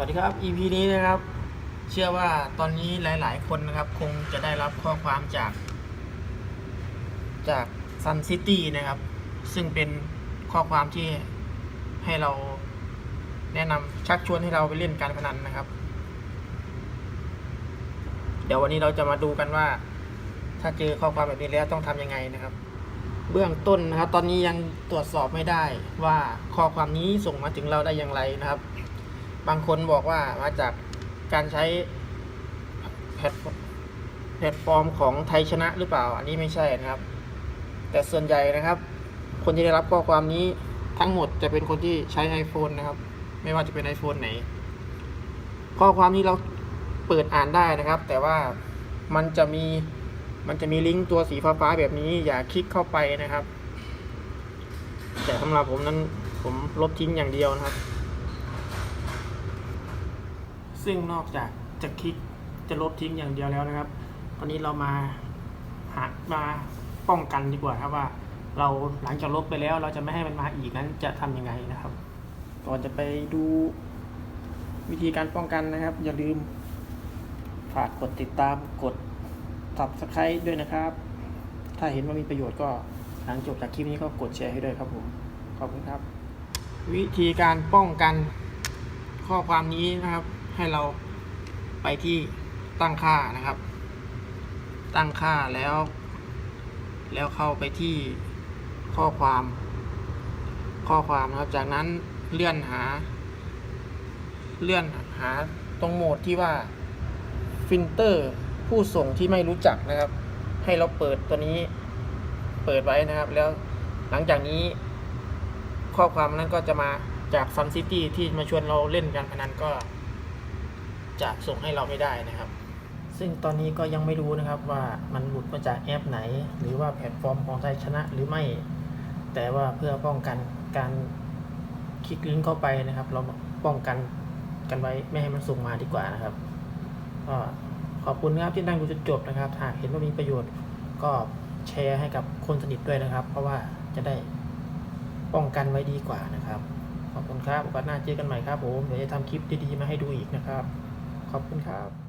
วัสดีครับ EP นี้นะครับ เชื่อว่าตอนนี้หลาย ๆ คนนะครับ คงจะได้รับข้อความจาก จาก Sun City นะครับ ซึ่งเป็นข้อความที่ให้เราแนะนำชักชวนให้เราไปเล่นการพนันนะครับ เดี๋ยววันนี้เราจะมาดูกันว่า ถ้าเจอข้อความแบบนี้แล้วต้องทำยังไงนะครับ เบื้องต้นนะครับ ตอนนี้ยังตรวจสอบไม่ได้ว่าข้อความนี้ส่งมาถึงเราได้อย่างไรนะครับ บางคนบอกว่ามาจากการใช้แพลตฟอร์มแพลตฟอร์มของไทยชนะหรือเปล่า อันนี้ไม่ใช่นะครับ แต่ส่วนใหญ่นะครับ คนที่ได้รับข้อความนี้ทั้งหมดจะเป็นคนที่ใช้ iPhone นะครับ ไม่ว่าจะเป็น iPhone ไหน ข้อความนี้เราเปิดอ่านได้นะครับ แต่ว่ามันจะมีมันจะมีลิงก์ตัวสีฟ้าๆแบบนี้ อย่าคลิกเข้าไปนะครับ แต่สำหรับผมนั้นผมลบทิ้งอย่างเดียวนะครับ ซึ่งนอกจากจะคลิกจะลบทิ้งอย่างเดียวแล้วนะครับ ตอนนี้เรามาหามาป้องกันดีกว่าครับว่า เราหลังจากลบไปแล้ว เราจะไม่ให้มันมาอีกนั้นจะทำยังไงนะครับ ก่อนจะไปดูวิธีการป้องกันนะครับ อย่าลืมฝากกดติดตามกด subscribe ด้วยนะครับ ถ้าเห็นว่ามีประโยชน์ก็หลังจบจากคลิปนี้ก็กดแชร์ให้ด้วยครับผม ขอบคุณครับ วิธีการป้องกันข้อความนี้นะครับ ให้เราไปที่ตั้งค่านะครับ ตั้งค่าแล้ว แล้วเข้าไปที่ข้อความ ข้อความนะครับ จากนั้นเลื่อนหา เลื่อนหาตรงโหมดที่ว่าฟิลเตอร์ผู้ส่งที่ไม่รู้จักนะครับ ให้เราเปิดตัวนี้เปิดไว้นะครับ แล้วหลังจากนี้ ข้อความนั้นก็จะมาจากซันซิตี้ที่มาชวนเราเล่นการพนันก็ จะส่งให้เราไม่ได้นะครับ ซึ่งตอนนี้ก็ยังไม่รู้นะครับว่ามันหลุดมาจากแอปไหน หรือว่าแพลตฟอร์มของไทยชนะหรือไม่ แต่ว่าเพื่อป้องกันการคลิกลิงก์เข้าไปนะครับ เราป้องกันกันไว้ไม่ให้มันส่งมาดีกว่านะครับก็ขอบคุณนะครับที่นั่งดูจนจบนะครับหากเห็นว่ามีประโยชน์ก็แชร์ให้กับคนสนิทด้วยนะครับ เพราะว่าจะได้ป้องกันไว้ดีกว่านะครับ ขอบคุณครับโอกาสหน้าเจอกันใหม่ครับผม เดี๋ยวจะทำคลิปดีๆมาให้ดูอีกนะครับ ขอบคุณครับ